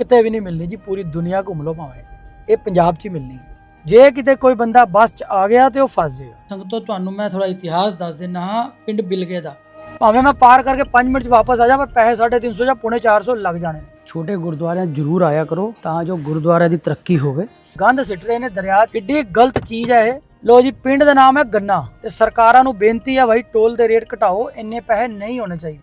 ਕਿਤੇ ਵੀ ਨਹੀਂ ਮਿਲਣੀ ਜੀ ਪੂਰੀ ਦੁਨੀਆ ਘੁੰਮ ਲਓ ਭਾਵੇਂ। ਇਹ ਪੰਜਾਬ 'ਚ ਹੀ ਮਿਲਣੀ। ਜੇ ਕਿਤੇ ਕੋਈ ਬੰਦਾ ਬੱਸ 'ਚ ਆ ਗਿਆ ਤੇ ਉਹ ਫਸ ਜਾਏਗਾ। ਸੰਗਤੋ ਤੁਹਾਨੂੰ ਮੈਂ ਥੋੜਾ ਇਤਿਹਾਸ ਦੱਸ ਦਿੰਨਾ ਹਾਂ ਪਿੰਡ ਬਿਲਗੇ ਦਾ। ਭਾਵੇਂ ਮੈਂ ਪਾਰ ਕਰਕੇ 5 ਮਿੰਟ 'ਚ ਵਾਪਸ ਆ ਜਾ ਪਰ ਪੈਸੇ 350 ਜਾਂ ਪੌਣੇ 400 ਲੱਗ ਜਾਣੇ। ਛੋਟੇ ਗੁਰਦੁਆਰਿਆਂ ਜ਼ਰੂਰ ਆਇਆ ਕਰੋ ਤਾਂ ਜੋ ਗੁਰਦੁਆਰੇ ਦੀ ਤਰੱਕੀ ਹੋਵੇ। ਗੰਦ ਸਿੱਟ ਰਹੇ ਨੇ ਦਰਿਆ 'ਚ। ਕਿੱਡੀ ਗਲਤ ਚੀਜ਼ ਹੈ ਇਹ। ਲੋ ਜੀ ਪਿੰਡ ਦਾ ਨਾਮ ਹੈ ਗੰਨਾ। ਤੇ ਸਰਕਾਰਾਂ ਨੂੰ ਬੇਨਤੀ ਹੈ ਭਾਈ ਟੋਲ ਦੇ ਰੇਟ ਘਟਾਓ ਇੰਨੇ ਪੈਸੇ ਨਹੀਂ ਹੋਣੇ ਚਾਹੀਦੇ।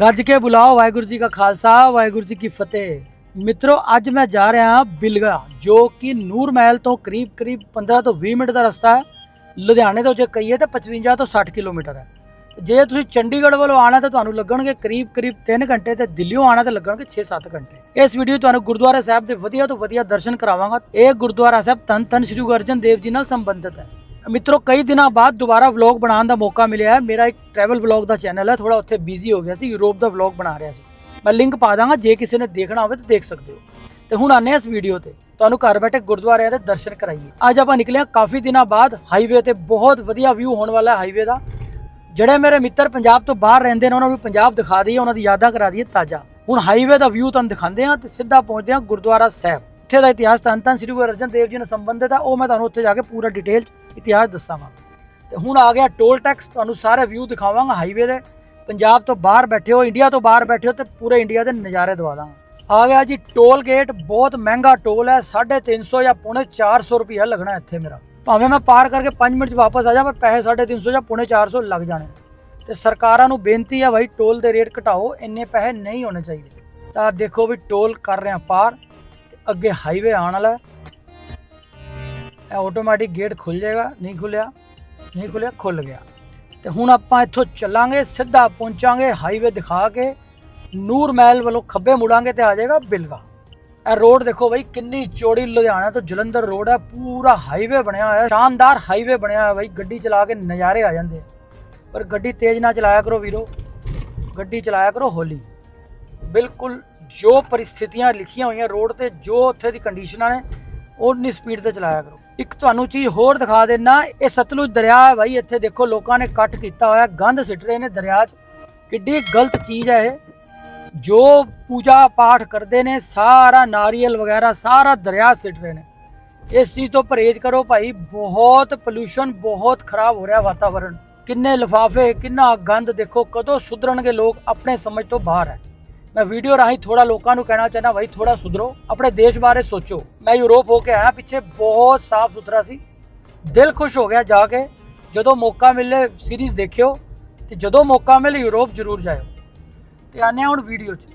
ਗੱਜ ਕੇ ਬੁਲਾਓ ਵਾਹਿਗੁਰੂ ਜੀ ਕਾ ਖਾਲਸਾ, ਵਾਹਿਗੁਰੂ ਜੀ ਕੀ ਫਤਿਹ। ਮਿੱਤਰੋ, ਅੱਜ ਮੈਂ ਜਾ ਰਿਹਾ ਹਾਂ ਬਿਲਗਾ, ਜੋ ਕਿ ਨੂਰ ਮਹਿਲ ਤੋਂ ਕਰੀਬ ਕਰੀਬ 15 ਤੋਂ 20 ਮਿੰਟ ਦਾ ਰਸਤਾ ਹੈ। ਲੁਧਿਆਣੇ ਤੋਂ ਜੇ ਕਹੀਏ ਤਾਂ 55 ਤੋਂ 60 ਕਿਲੋਮੀਟਰ ਹੈ। ਜੇ ਤੁਸੀਂ ਚੰਡੀਗੜ੍ਹ ਵੱਲੋਂ ਆਣਾ ਤਾਂ ਤੁਹਾਨੂੰ ਲੱਗਣਗੇ ਕਰੀਬ ਕਰੀਬ 3 ਘੰਟੇ ਤੇ ਦਿੱਲੀੋਂ ਆਣਾ ਤਾਂ ਲੱਗਣਗੇ 6-7 ਘੰਟੇ। ਇਸ ਵੀਡੀਓ ਤੁਹਾਨੂੰ ਗੁਰਦੁਆਰਾ ਸਾਹਿਬ ਦੇ ਵਧੀਆ ਤੋਂ ਵਧੀਆ ਦਰਸ਼ਨ ਕਰਾਵਾਂਗਾ। ਇਹ ਗੁਰਦੁਆਰਾ ਸਾਹਿਬ ਧੰਨ ਧੰਨ ਸ੍ਰੀ ਗੁਰੂ ਅਰਜਨ ਦੇਵ ਜੀ ਨਾਲ ਸੰਬੰਧਿਤ ਹੈ। ਮਿੱਤਰੋ, ਕਈ ਦਿਨਾਂ ਬਾਅਦ ਦੁਬਾਰਾ ਵਲੌਗ ਬਣਾਉਣ ਦਾ ਮੌਕਾ ਮਿਲਿਆ ਹੈ। ਮੇਰਾ ਇੱਕ ਟਰੈਵਲ ਵਲੌਗ ਦਾ ਚੈਨਲ ਹੈ। ਥੋੜਾ ਉੱਥੇ ਬਿਜ਼ੀ ਹੋ ਗਿਆ ਸੀ। ਯੂਰਪ ਦਾ ਵਲੌਗ ਬਣਾ ਰਿਹਾ ਸੀ। ਮੈਂ ਲਿੰਕ ਪਾ ਦਾਂਗਾ, ਜੇ ਕਿਸੇ ਨੇ ਦੇਖਣਾ ਹੋਵੇ ਤਾਂ ਦੇਖ ਸਕਦੇ ਹੋ। ਤੇ ਹੁਣ ਆਨੇ ਇਸ ਵੀਡੀਓ ਤੇ। ਤੁਹਾਨੂੰ ਘਰ ਬੈਠੇ ਗੁਰਦੁਆਰਿਆਂ ਦੇ ਦਰਸ਼ਨ ਕਰਾਈਏ। ਅੱਜ ਆਪਾਂ ਨਿਕਲੇ ਹਾਂ ਕਾਫੀ ਦਿਨਾਂ ਬਾਅਦ ਹਾਈਵੇ ਤੇ। ਬਹੁਤ ਵਧੀਆ ਵਿਊ ਹੋਣ ਵਾਲਾ ਹੈ ਹਾਈਵੇ ਦਾ। ਜਿਹੜੇ ਮੇਰੇ ਮਿੱਤਰ ਪੰਜਾਬ ਤੋਂ ਬਾਹਰ ਰਹਿੰਦੇ ਨੇ, ਉਹਨਾਂ ਨੂੰ ਪੰਜਾਬ ਦਿਖਾ ਦਈਏ, ਉਹਨਾਂ ਦੀ ਯਾਦਾਂ ਕਰਾ ਦਈਏ ਤਾਜ਼ਾ। ਹੁਣ ਹਾਈਵੇ ਦਾ ਵਿਊ ਤੁਹਾਨੂੰ ਦਿਖਾਉਂਦੇ ਹਾਂ ਤੇ ਸਿੱਧਾ ਪਹੁੰਚਦੇ ਹਾਂ ਗੁਰਦੁਆਰਾ ਸਾਹਿਬ। ਇੱਥੇ ਦਾ ਇਤਿਹਾਸ ਧੰਨ ਧੰਨ ਸ੍ਰੀ ਗੁਰੂ ਅਰਜਨ ਦੇਵ ਜੀ ਨਾਲ ਸੰਬੰਧਿਤ ਆ, ਉਹ ਮੈਂ ਤੁਹਾਨੂੰ ਉੱਥੇ ਜਾ ਕੇ ਪੂਰਾ ਡਿਟੇਲ 'ਚ ਇਤਿਹਾਸ ਦੱਸਾਂਗਾ। ਤੇ ਹੁਣ ਆ ਗਿਆ ਟੋਲ ਟੈਕਸ ਤੁਹਾਨੂੰ ਸਾਰੇ ਵਿਊ ਦਿਖਾਵਾਂਗਾ ਹਾਈਵੇ ਦੇ। ਪੰਜਾਬ ਤੋਂ ਬਾਹਰ ਬੈਠੇ ਹੋ ਇੰਡੀਆ ਤੋਂ ਬਾਹਰ ਬੈਠੇ ਹੋ, ਤੇ ਪੂਰੇ ਇੰਡੀਆ ਦੇ ਨਜ਼ਾਰੇ ਦਵਾ ਦਾਂਗਾ। ਆ ਗਿਆ ਜੀ ਟੋਲ ਗੇਟ ਬਹੁਤ ਮਹਿੰਗਾ ਟੋਲ ਹੈ 350 ਜਾਂ ਪੌਣੇ 400 ਰੁਪਇਆ ਲੱਗਣਾ ਇੱਥੇ ਮੇਰਾ। ਭਾਵੇਂ ਮੈਂ ਪਾਰ ਕਰਕੇ 5 ਮਿੰਟ 'ਚ ਵਾਪਸ ਆ ਜਾ, ਪਰ ਪੈਸੇ 350 ਜਾਂ ਪੌਣੇ 400 ਲੱਗ ਜਾਣੇ। ਤੇ ਸਰਕਾਰਾਂ ਨੂੰ ਬੇਨਤੀ ਹੈ ਭਾਈ ਟੋਲ ਦੇ ਰੇਟ ਘਟਾਓ, ਇੰਨੇ ਪੈਸੇ ਨਹੀਂ ਹੋਣੇ ਚਾਹੀਦੇ। ਤਾਂ ਦੇਖੋ ਵੀ ਟੋਲ ਕਰ ਰਹੇ ਆ ਪਾਰ। ਅੱਗੇ ਹਾਈਵੇ ਆਉਣ ਵਾਲਾ ਹੈ ਇਹ ਆਟੋਮੈਟਿਕ ਗੇਟ ਖੁੱਲ ਜਾਏਗਾ ਨਹੀਂ ਖੁੱਲਿਆ ਨਹੀਂ ਖੁੱਲਿਆ ਖੁੱਲ ਗਿਆ ਤੇ ਹੁਣ ਆਪਾਂ ਇੱਥੋਂ ਚੱਲਾਂਗੇ ਸਿੱਧਾ ਪਹੁੰਚਾਂਗੇ ਹਾਈਵੇ ਦਿਖਾ ਕੇ ਨੂਰ ਮਹਿਲ ਵੱਲੋਂ ਖੱਬੇ ਮੁੜਾਂਗੇ ਤੇ ਆ ਜਾਏਗਾ ਬਿਲਗਾ ਇਹ ਰੋਡ ਦੇਖੋ ਬਈ ਕਿੰਨੀ ਚੌੜੀ ਲੁਧਿਆਣਾ ਤੋਂ ਜਲੰਧਰ ਰੋਡ ਹੈ ਪੂਰਾ ਹਾਈਵੇ ਬਣਿਆ ਹੋਇਆ ਹੈ ਸ਼ਾਨਦਾਰ ਹਾਈਵੇ ਬਣਿਆ ਹੋਇਆ ਬਈ ਗੱਡੀ ਚਲਾ ਕੇ ਨਜ਼ਾਰੇ ਆ ਜਾਂਦੇ ਆ ਪਰ ਗੱਡੀ ਤੇਜ਼ ਨਾ ਚਲਾਇਆ ਕਰੋ ਵੀਰੋ ਗੱਡੀ ਚਲਾਇਆ ਕਰੋ ਹੌਲੀ ਬਿਲਕੁਲ ਜੋ ਪਰਿਸਥਿਤੀਆਂ ਲਿਖੀਆਂ ਹੋਈਆਂ ਰੋਡ ਤੇ, ਜੋ ਉੱਥੇ ਦੀ ਕੰਡੀਸ਼ਨਾਂ ਨੇ, ਉਨੀ ਸਪੀਡ ਤੇ ਚਲਾਇਆ ਕਰੋ। ਇੱਕ ਤੁਹਾਨੂੰ ਚੀਜ਼ ਹੋਰ ਦਿਖਾ ਦੇਣਾ ਇਹ ਸਤਲੁਜ ਦਰਿਆ ਹੈ ਭਾਈ ਇੱਥੇ ਦੇਖੋ ਲੋਕਾਂ ਨੇ ਕੱਟ ਕੀਤਾ ਹੋਇਆ ਗੰਦ ਸਿੱਟ ਰਹੇ ਨੇ ਦਰਿਆ 'ਚ। ਕਿੱਡੀ ਗਲਤ ਚੀਜ਼ ਹੈ ਇਹ। ਜੋ ਪੂਜਾ ਪਾਠ ਕਰਦੇ ਨੇ, ਸਾਰਾ ਨਾਰੀਅਲ ਵਗੈਰਾ, ਸਾਰਾ ਦਰਿਆ ਸਿੱਟ ਰਹੇ ਨੇ। ਇਸ ਚੀਜ਼ ਤੋਂ ਪਰਹੇਜ਼ ਕਰੋ ਭਾਈ, ਬਹੁਤ ਪੋਲੂਸ਼ਨ ਬਹੁਤ ਖਰਾਬ ਹੋ ਰਿਹਾ ਵਾਤਾਵਰਣ। ਕਿੰਨੇ ਲਿਫਾਫੇ, ਕਿੰਨਾ ਗੰਦ ਦੇਖੋ, ਕਦੋਂ ਸੁਧਰਨਗੇ ਲੋਕ, ਆਪਣੇ ਸਮਝ ਤੋਂ ਬਾਹਰ ਹੈ। ਮੈਂ ਵੀਡੀਓ ਰਾਹੀਂ ਥੋੜਾ ਲੋਕਾਂ ਨੂੰ ਕਹਿਣਾ ਚਾਹੁੰਦਾ ਭਾਈ ਥੋੜਾ ਸੁਧਰੋ। ਆਪਣੇ ਦੇਸ਼ ਬਾਰੇ ਸੋਚੋ। ਮੈਂ ਯੂਰਪ ਹੋ ਕੇ ਆਇਆ, ਪਿੱਛੇ ਬਹੁਤ ਸਾਫ਼ ਸੁਥਰਾ ਸੀ। ਦਿਲ ਖੁਸ਼ ਹੋ ਗਿਆ ਜਾ ਕੇ। ਜਦੋਂ ਮੌਕਾ ਮਿਲੇ ਸੀਰੀਜ਼ ਦੇਖਿਓ, ਤੇ ਜਦੋਂ ਮੌਕਾ ਮਿਲੇ ਯੂਰਪ ਜ਼ਰੂਰ ਜਾਇਓ। ਤੇ ਆਨੇ ਹੁਣ ਵੀਡੀਓ 'ਚ।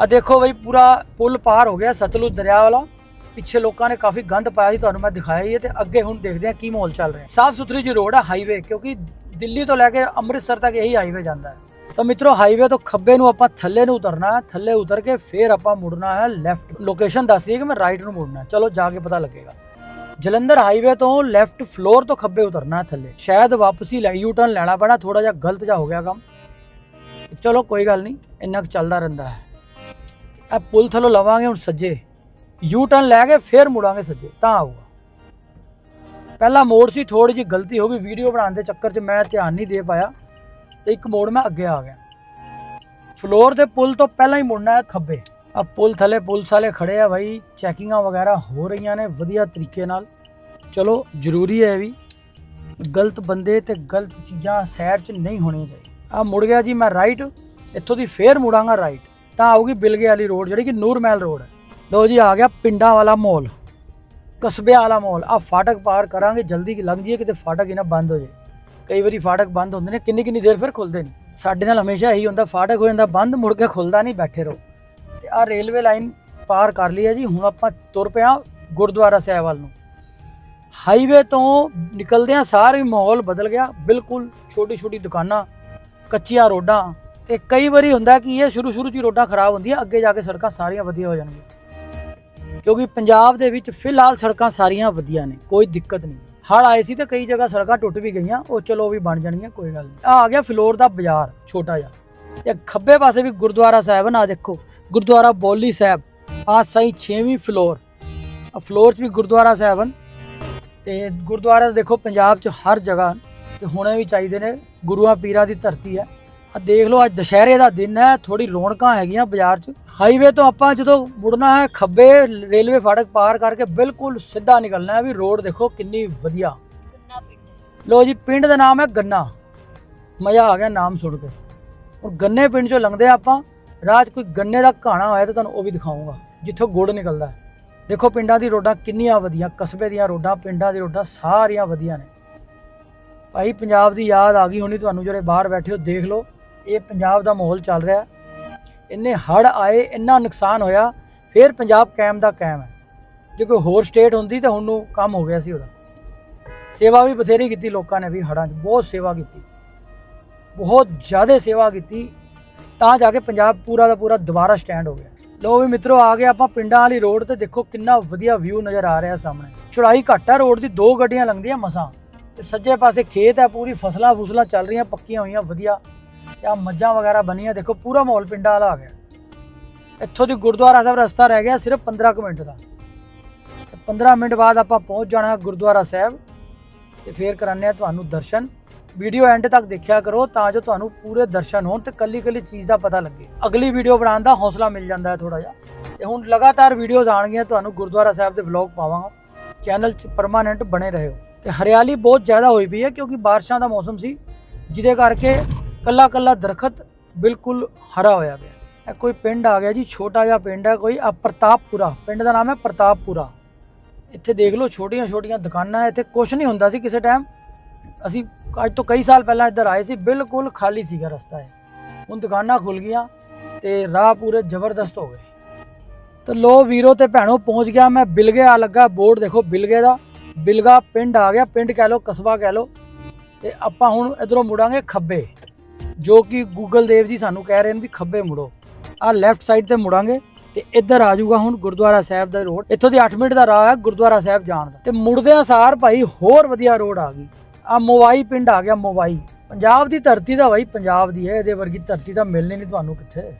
ਆ ਦੇਖੋ ਬਈ, ਪੂਰਾ ਪੁਲ ਪਾਰ ਹੋ ਗਿਆ ਸਤਲੁਜ ਦਰਿਆ ਵਾਲਾ। ਪਿੱਛੇ ਲੋਕਾਂ ਨੇ ਕਾਫੀ ਗੰਦ ਪਾਇਆ ਸੀ, ਤੁਹਾਨੂੰ ਮੈਂ ਦਿਖਾਇਆ ਹੀ ਹੈ ਤੇ ਅੱਗੇ ਹੁਣ ਦੇਖਦੇ ਹਾਂ ਕੀ ਮਾਹੌਲ ਚੱਲ ਰਿਹਾ। ਸਾਫ਼ ਸੁਥਰੀ ਜੀ ਰੋਡ ਹੈ ਹਾਈਵੇ, ਕਿਉਂਕਿ ਦਿੱਲੀ ਤੋਂ ਲੈ ਕੇ ਅੰਮ੍ਰਿਤਸਰ ਤੱਕ ਇਹੀ ਹਾਈਵੇ ਜਾਂਦਾ ਹੈ। ਤਾਂ ਮਿੱਤਰੋ ਹਾਈਵੇ ਤੋਂ ਖੱਬੇ ਨੂੰ ਆਪਾਂ ਥੱਲੇ ਨੂੰ ਉਤਰਨਾ ਹੈ, ਥੱਲੇ ਉਤਰ ਕੇ ਫੇਰ ਆਪਾਂ ਮੁੜਨਾ ਹੈ ਲੈਫਟ ਲੋਕੇਸ਼ਨ ਦੱਸ ਰਹੀ ਹੈ ਕਿ ਮੈਂ ਰਾਈਟ ਨੂੰ ਮੁੜਨਾ ਹੈ। ਚਲੋ, ਜਾ ਕੇ ਪਤਾ ਲੱਗੇਗਾ। ਜਲੰਧਰ ਹਾਈਵੇ ਤੋਂ ਲੈਫਟ ਫਲੋਰ ਤੋਂ ਖੱਬੇ ਉਤਰਨਾ ਹੈ ਥੱਲੇ। ਸ਼ਾਇਦ ਵਾਪਸੀ ਲੈ ਯੂ ਟਰਨ ਲੈਣਾ ਪੈਣਾ ਥੋੜਾ ਜਿਹਾ ਗਲਤ ਜਿਹਾ ਹੋ ਗਿਆ ਕੰਮ। ਚਲੋ, ਕੋਈ ਗੱਲ ਨਹੀਂ, ਇੰਨਾ ਕੁ ਚੱਲਦਾ ਰਹਿੰਦਾ ਹੈ। ਇਹ ਪੁਲ ਥੱਲੋਂ ਲਵਾਂਗੇ ਹੁਣ ਸੱਜੇ। ਯੂ ਟਰਨ ਲੈ ਕੇ ਫੇਰ ਮੁੜਾਂਗੇ ਸੱਜੇ, ਤਾਂ ਆਊਗਾ। ਪਹਿਲਾ ਮੋੜ ਸੀ ਥੋੜੀ ਜਿਹੀ ਗਲਤੀ ਹੋ ਗਈ ਵੀਡੀਓ ਬਣਾਉਣ ਦੇ ਚੱਕਰ 'ਚ ਮੈਂ ਧਿਆਨ ਨਹੀਂ ਦੇ ਪਾਇਆ। ਤੇ ਇੱਕ ਮੋੜ ਮੈਂ ਅੱਗੇ ਆ ਗਿਆ। ਫਲੋਰ ਦੇ ਪੁਲ ਤੋਂ ਪਹਿਲਾਂ ਹੀ ਮੁੜਨਾ ਹੈ ਖੱਬੇ। ਆ ਪੁਲ ਥੱਲੇ ਪੁਲਿਸ ਵਾਲੇ ਖੜੇ ਆ ਭਾਈ ਚੈਕਿੰਗਾਂ ਵਗੈਰਾ ਹੋ ਰਹੀਆਂ ਨੇ ਵਧੀਆ ਤਰੀਕੇ ਨਾਲ। ਚਲੋ, ਜ਼ਰੂਰੀ ਹੈ ਵੀ। ਗਲਤ ਬੰਦੇ ਤੇ ਗਲਤ ਚੀਜ਼ਾਂ ਸ਼ਹਿਰ 'ਚ ਨਹੀਂ ਹੋਣੀਆਂ ਚਾਹੀਦੀਆਂ। ਆ ਮੁੜ ਗਿਆ ਜੀ ਮੈਂ ਰਾਈਟ ਇੱਥੋਂ ਦੀ ਫੇਰ ਮੁੜਾਂਗਾ ਰਾਈਟ ਤਾਂ ਆਊਗੀ ਬਿਲਗੇ ਵਾਲੀ ਰੋਡ ਜਿਹੜੀ ਕਿ ਨੂਰ ਮਹਿਲ ਰੋਡ ਹੈ। ਲੋ ਜੀ, ਆ ਗਿਆ ਪਿੰਡਾਂ ਵਾਲਾ ਮਾਹੌਲ ਕਸਬਿਆਂ ਵਾਲਾ ਮੋਲ। ਆ ਫਾਟਕ ਪਾਰ ਕਰਾਂਗੇ, ਜਲਦੀ ਲੰਘ ਜਾਈਏ, ਕਿਤੇ ਫਾਟਕ ਹੀ ਨਾ ਬੰਦ ਹੋ ਜਾਏ। ਕਈ ਵਾਰੀ ਫਾਟਕ ਬੰਦ ਹੁੰਦੇ ਨੇ, ਕਿੰਨੀ ਕਿੰਨੀ ਦੇਰ ਫਿਰ ਖੁੱਲਦੇ ਨੇ। ਸਾਡੇ ਨਾਲ ਹਮੇਸ਼ਾ ਇਹੀ ਹੁੰਦਾ, ਫਾਟਕ ਹੋ ਜਾਂਦਾ, ਬੰਦ ਮੁੜ ਕੇ ਖੁੱਲਦਾ ਨਹੀਂ, ਬੈਠੇ ਰਹੋ। ਤੇ ਆ ਰੇਲਵੇ ਲਾਈਨ ਪਾਰ ਕਰ ਲਈ ਹੈ ਜੀ, ਹੁਣ ਆਪਾਂ ਤੁਰ ਪਿਆ ਗੁਰਦੁਆਰਾ ਸਾਹਿਬ ਵੱਲ ਨੂੰ। ਹਾਈਵੇ ਤੋਂ ਨਿਕਲਦਿਆਂ ਸਾਰਾ ਹੀ ਮਾਹੌਲ ਬਦਲ ਗਿਆ, ਬਿਲਕੁਲ ਛੋਟੀ ਛੋਟੀ ਦੁਕਾਨਾਂ, ਕੱਚੀਆਂ ਰੋਡਾਂ, ਤੇ ਕਈ ਵਾਰੀ ਹੁੰਦਾ ਕਿ ਇਹ ਸ਼ੁਰੂ ਸ਼ੁਰੂ 'ਚ ਹੀ ਰੋਡਾਂ ਖਰਾਬ ਹੁੰਦੀਆਂ, ਅੱਗੇ ਜਾ ਕੇ ਸੜਕਾਂ ਸਾਰੀਆਂ ਵਧੀਆ ਹੋ ਜਾਣਗੀਆਂ। ਕਿਉਂਕਿ ਪੰਜਾਬ ਦੇ ਵਿੱਚ ਫਿਲਹਾਲ ਸੜਕਾਂ ਸਾਰੀਆਂ ਵਧੀਆ ਨੇ, ਕੋਈ ਦਿੱਕਤ ਨਹੀਂ। ਹੜ੍ਹ ਆਏ ਸੀ ਤੇ ਕਈ ਜਗ੍ਹਾ ਸੜਕਾਂ ਟੁੱਟ ਵੀ ਗਈਆਂ, ਉਹ ਚਲੋ ਉਹ ਵੀ ਬਣ ਜਾਣਗੀਆਂ, ਕੋਈ ਗੱਲ ਨਹੀਂ। ਆ ਆ ਗਿਆ ਫਲੋਰ ਦਾ ਬਾਜ਼ਾਰ, ਛੋਟਾ ਜਿਹਾ। ਤੇ ਖੱਬੇ ਪਾਸੇ ਵੀ ਗੁਰਦੁਆਰਾ ਸਾਹਿਬ ਨਾ ਦੇਖੋ, ਗੁਰਦੁਆਰਾ ਬੋਲੀ ਸਾਹਿਬ ਆ ਸਹੀ 6ਵੀਂ ਫਲੋਰ। ਆ ਫਲੋਰ 'ਚ ਵੀ ਗੁਰਦੁਆਰਾ ਸਾਹਿਬ ਹਨ। ਤੇ ਗੁਰਦੁਆਰਾ ਦੇਖੋ, ਪੰਜਾਬ 'ਚ ਹਰ ਜਗ੍ਹਾ ਹਨ। ਤੇ ਹੋਣੇ ਵੀ ਚਾਹੀਦੇ ਨੇ, ਗੁਰੂਆਂ ਪੀਰਾਂ ਦੀ ਧਰਤੀ ਹੈ। ਆ ਦੇਖ ਲਓ, ਅੱਜ ਦੁਸ਼ਹਿਰੇ ਦਾ ਦਿਨ ਹੈ ਥੋੜੀ ਰੌਣਕਾਂ ਹੈਗੀਆਂ ਬਾਜ਼ਾਰ 'ਚ। ਹਾਈਵੇ ਤੋਂ ਆਪਾਂ ਜਦੋਂ ਮੁੜਨਾ ਹੈ ਖੱਬੇ ਰੇਲਵੇ ਫਾਟਕ ਪਾਰ ਕਰਕੇ ਬਿਲਕੁਲ ਸਿੱਧਾ ਨਿਕਲਣਾ ਹੈ ਵੀ ਰੋਡ ਦੇਖੋ ਕਿੰਨੀ ਵਧੀਆ। ਗੰਨਾ ਪਿੰਡ। ਲੋ ਜੀ ਪਿੰਡ ਦਾ ਨਾਮ ਹੈ ਗੰਨਾ। ਮਜ਼ਾ ਆ ਗਿਆ ਨਾਮ ਸੁਣ ਕੇ। ਹੁਣ ਗੰਨੇ ਪਿੰਡ ਚੋਂ ਲੰਘਦੇ ਆਪਾਂ 'ਚ ਕੋਈ ਗੰਨੇ ਦਾ ਘਾਣਾ ਹੋਇਆ ਤਾਂ ਤੁਹਾਨੂੰ ਉਹ ਵੀ ਦਿਖਾਉਂਗਾ ਜਿੱਥੋਂ ਗੁੜ ਨਿਕਲਦਾ ਹੈ। ਦੇਖੋ ਪਿੰਡਾਂ ਦੀ ਰੋਡਾਂ ਕਿੰਨੀਆਂ ਵਧੀਆ ਕਸਬੇ ਦੀਆਂ ਰੋਡਾਂ ਪਿੰਡਾਂ ਦੀ ਰੋਡਾਂ ਸਾਰੀਆਂ ਵਧੀਆ ਨੇ। ਭਾਈ ਪੰਜਾਬ ਦੀ ਯਾਦ ਆ ਗਈ ਹੋਣੀ ਤੁਹਾਨੂੰ ਜਿਹੜੇ ਬਾਹਰ ਬੈਠੇ ਹੋ ਦੇਖ ਲਓ ਇਹ ਪੰਜਾਬ ਦਾ ਮਾਹੌਲ ਚੱਲ ਰਿਹਾ। ਇੰਨੇ ਹੜ ਆਏ, ਇੰਨਾ ਨੁਕਸਾਨ ਹੋਇਆ, ਫਿਰ ਪੰਜਾਬ ਕਾਇਮ ਦਾ ਕਾਇਮ ਹੈ। ਜੇ ਕੋਈ ਹੋਰ ਸਟੇਟ ਹੁੰਦੀ ਤਾਂ ਹੁਣ ਨੂੰ ਕੰਮ ਹੋ ਗਿਆ ਸੀ ਉਹਦਾ। ਸੇਵਾ ਵੀ ਬਥੇਰੀ ਕੀਤੀ ਲੋਕਾਂ ਨੇ ਵੀ ਹੜਾਂ 'ਚ, ਬਹੁਤ ਸੇਵਾ ਕੀਤੀ। ਬਹੁਤ ਜ਼ਿਆਦਾ ਸੇਵਾ ਕੀਤੀ, ਤਾਂ ਜਾ ਕੇ ਪੰਜਾਬ ਪੂਰਾ ਦਾ ਪੂਰਾ ਦੁਬਾਰਾ ਸਟੈਂਡ ਹੋ ਗਿਆ। ਲੋ ਵੀ ਮਿੱਤਰੋ, ਆ ਗਏ ਆਪਾਂ ਪਿੰਡਾਂ ਵਾਲੀ ਰੋਡ ਤੇ ਦੇਖੋ ਕਿੰਨਾ ਵਧੀਆ ਵਿਊ ਨਜ਼ਰ ਆ ਰਿਹਾ ਸਾਹਮਣੇ। ਚੌੜਾਈ ਘੱਟ ਹੈ ਰੋਡ ਦੀ, ਦੋ ਗੱਡੀਆਂ ਲੰਘਦੀਆਂ ਮਸਾਂ। ਤੇ ਸੱਜੇ ਪਾਸੇ ਖੇਤ ਹੈ, ਪੂਰੀ ਫਸਲਾਂ ਫੁਸਲਾਂ ਚੱਲ ਰਹੀਆਂ, ਪੱਕੀਆਂ ਹੋਈਆਂ, ਵਧੀਆ। ਆ ਮੱਝਾਂ ਵਗੈਰਾ ਬਣੀਆਂ ਦੇਖੋ ਪੂਰਾ ਮਾਹੌਲ ਪਿੰਡਾਂ ਵਾਲਾ ਆ ਗਿਆ। ਇੱਥੋਂ ਦੀ ਗੁਰਦੁਆਰਾ ਸਾਹਿਬ ਰਸਤਾ ਰਹਿ ਗਿਆ ਸਿਰਫ 15 ਕੁ ਮਿੰਟ ਦਾ। ਤੇ 15 ਮਿੰਟ ਬਾਅਦ ਆਪਾਂ ਪਹੁੰਚ ਜਾਣਾ ਗੁਰਦੁਆਰਾ ਸਾਹਿਬ ਤੇ ਫੇਰ ਕਰਾਨੇ ਆ ਤੁਹਾਨੂੰ ਦਰਸ਼ਨ। ਵੀਡੀਓ ਐਂਡ ਤੱਕ ਦੇਖਿਆ ਕਰੋ ਤਾਂ ਜੋ ਤੁਹਾਨੂੰ ਪੂਰੇ ਦਰਸ਼ਨ ਹੋਣ ਤੇ ਕੱਲੀ ਕੱਲੀ ਚੀਜ਼ ਦਾ ਪਤਾ ਲੱਗੇ। ਅਗਲੀ ਵੀਡੀਓ ਬਣਾਉਣ ਦਾ ਹੌਸਲਾ ਮਿਲ ਜਾਂਦਾ ਹੈ ਥੋੜਾ ਜਿਹਾ। ਤੇ ਹੁਣ ਲਗਾਤਾਰ ਵੀਡੀਓਜ਼ ਆਣਗੀਆਂ ਤੁਹਾਨੂੰ ਗੁਰਦੁਆਰਾ ਸਾਹਿਬ ਦੇ ਵਲੌਗ ਪਾਵਾਂਗਾ। ਚੈਨਲ 'ਚ ਪਰਮਾਨੈਂਟ ਬਣੇ ਰਹੋ। ਤੇ ਹਰਿਆਲੀ ਬਹੁਤ ਜ਼ਿਆਦਾ ਹੋਈ ਪਈ ਹੈ ਕਿਉਂਕਿ ਬਾਰਿਸ਼ਾਂ ਦਾ ਮੌਸਮ ਸੀ, ਜਿਹਦੇ ਕਰਕੇ ਕੱਲਾ ਕੱਲਾ ਦਰਖਤ ਬਿਲਕੁਲ ਹਰਾ ਹੋਇਆ ਪਿਆ। ਇਹ ਕੋਈ ਪਿੰਡ ਆ ਗਿਆ ਜੀ, ਛੋਟਾ ਜਿਹਾ ਪਿੰਡ ਹੈ ਕੋਈ ਆ ਪ੍ਰਤਾਪਪੁਰਾ। ਪਿੰਡ ਦਾ ਨਾਮ ਹੈ ਪ੍ਰਤਾਪਪੁਰਾ। ਇੱਥੇ ਦੇਖ ਲਓ ਛੋਟੀਆਂ ਛੋਟੀਆਂ ਦੁਕਾਨਾਂ ਹੈ ਇੱਥੇ ਕੁਝ ਨਹੀਂ ਹੁੰਦਾ ਸੀ ਕਿਸੇ ਟਾਈਮ। ਅਸੀਂ ਅੱਜ ਤੋਂ ਕਈ ਸਾਲ ਪਹਿਲਾਂ ਇੱਧਰ ਆਏ ਸੀ, ਬਿਲਕੁਲ ਖਾਲੀ ਸੀਗਾ ਰਸਤਾ ਹੈ ਹੁਣ ਦੁਕਾਨਾਂ ਖੁੱਲ ਗਈਆਂ ਤੇ ਰਾਹ ਪੂਰੇ ਜ਼ਬਰਦਸਤ ਹੋ ਗਏ। ਤੇ ਲੋ ਵੀਰੋ ਤੇ ਭੈਣੋ, ਪਹੁੰਚ ਗਿਆ ਮੈਂ ਬਿਲਗੇ ਆ ਲੱਗਾ, ਬੋਰਡ ਦੇਖੋ ਬਿਲਗੇ ਦਾ। ਬਿਲਗਾ ਪਿੰਡ ਆ ਗਿਆ, ਪਿੰਡ ਕਹਿ ਲਓ, ਕਸਬਾ ਕਹਿ ਲਓ। ਤੇ ਆਪਾਂ ਹੁਣ ਇਧਰੋਂ ਮੁੜਾਂਗੇ ਖੱਬੇ। ਜੋ ਕਿ ਗੂਗਲ ਦੇਵ ਜੀ ਸਾਨੂੰ ਕਹਿ ਰਹੇ ਨੇ ਵੀ ਖੱਬੇ ਮੁੜੋ। ਆ ਲੈਫਟ ਸਾਈਡ ਤੇ ਮੁੜਾਂਗੇ ਤੇ ਇੱਧਰ ਆ ਜਾਊਗਾ ਹੁਣ ਗੁਰਦੁਆਰਾ ਸਾਹਿਬ ਦਾ ਰੋਡ। ਇੱਥੋਂ ਦੀ 8 ਮਿੰਟ ਦਾ ਰਾਹ ਹੈ ਗੁਰਦੁਆਰਾ ਸਾਹਿਬ ਜਾਣ ਦਾ। ਤੇ ਮੁੜਦਿਆਂ ਸਾਰ ਭਾਈ ਹੋਰ ਵਧੀਆ ਰੋਡ ਆ ਗਈ। ਆ ਮੋਬਾਈ ਪਿੰਡ ਆ ਗਿਆ ਮੋਬਾਈ। ਪੰਜਾਬ ਦੀ ਧਰਤੀ ਦਾ ਭਾਈ ਪੰਜਾਬ ਦੀ ਹੈ, ਇਹਦੇ ਵਰਗੀ ਧਰਤੀ ਤਾਂ ਮਿਲਣੀ ਨਹੀਂ ਤੁਹਾਨੂੰ ਕਿੱਥੇ।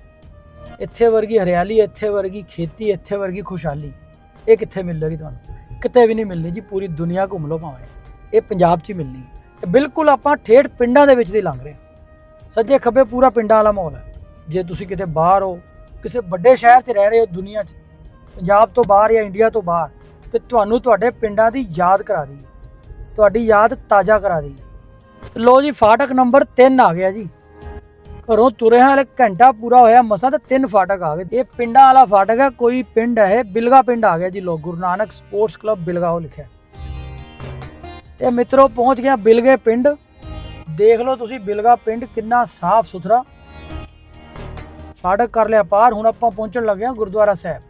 ਇੱਥੇ ਵਰਗੀ ਹਰਿਆਲੀ, ਇੱਥੇ ਵਰਗੀ ਖੇਤੀ, ਇੱਥੇ ਵਰਗੀ ਖੁਸ਼ਹਾਲੀ। ਇਹ ਕਿੱਥੇ ਮਿਲੇਗੀ ਤੁਹਾਨੂੰ? ਕਿਤੇ ਵੀ ਨਹੀਂ ਮਿਲਣੀ ਜੀ, ਪੂਰੀ ਦੁਨੀਆ ਘੁੰਮ ਲਓ ਭਾਵੇਂ। ਇਹ ਪੰਜਾਬ 'ਚ ਹੀ ਮਿਲਣੀ। ਹੈ ਬਿਲਕੁਲ ਆਪਾਂ ਠੇਠ ਪਿੰਡਾਂ ਦੇ ਵਿੱਚ ਦੀ ਲੰਘ ਰਹੇ ਹਾਂ। ਸੱਜੇ ਖੱਬੇ ਪੂਰਾ ਪਿੰਡਾਂ ਵਾਲਾ ਮਾਹੌਲ ਹੈ। ਜੇ ਤੁਸੀਂ ਕਿਤੇ ਬਾਹਰ ਹੋ, ਕਿਸੇ ਵੱਡੇ ਸ਼ਹਿਰ 'ਚ ਰਹਿ ਰਹੇ ਹੋ ਦੁਨੀਆ 'ਚ, ਪੰਜਾਬ ਤੋਂ ਬਾਹਰ ਜਾਂ ਇੰਡੀਆ ਤੋਂ ਬਾਹਰ, ਤੇ ਤੁਹਾਨੂੰ ਤੁਹਾਡੇ ਪਿੰਡਾਂ ਦੀ ਯਾਦ ਕਰਾ ਦੀ ਤੁਹਾਡੀ ਯਾਦ ਤਾਜ਼ਾ ਕਰਾ ਦੀ ਤੇ ਲੋ ਜੀ, ਫਾਟਕ ਨੰਬਰ 3 ਆ ਗਿਆ ਜੀ। ਘਰੋਂ ਤੁਰੇ ਹਾਂ, ਹਲੇ ਘੰਟਾ ਪੂਰਾ ਹੋਇਆ, ਮਸਾਂ ਤੇ ਤਿੰਨ ਫਾਟਕ ਆ ਗਏ। ਇਹ ਪਿੰਡਾਂ ਵਾਲਾ ਫਾਟਕ ਹੈ, ਕੋਈ ਪਿੰਡ ਹੈ ਇਹ ਬਿਲਗਾ ਪਿੰਡ ਆ ਗਿਆ ਜੀ ਲੋ ਗੁਰੂ ਨਾਨਕ ਸਪੋਰਟਸ ਕਲੱਬ ਬਿਲਗਾ ਉਹ ਲਿਖਿਆ। ਤੇ ਮਿੱਤਰੋ, ਪਹੁੰਚ ਗਿਆ ਬਿਲਗੇ ਪਿੰਡ। ਦੇਖ ਲਓ ਤੁਸੀਂ ਬਿਲਗਾ ਪਿੰਡ ਕਿੰਨਾ ਸਾਫ਼ ਸੁਥਰਾ। ਫਾਟਕ ਕਰ ਲਿਆ ਪਾਰ, ਹੁਣ ਆਪਾਂ ਪਹੁੰਚਣ ਲੱਗੇ ਹਾਂ ਗੁਰਦੁਆਰਾ ਸਾਹਿਬ।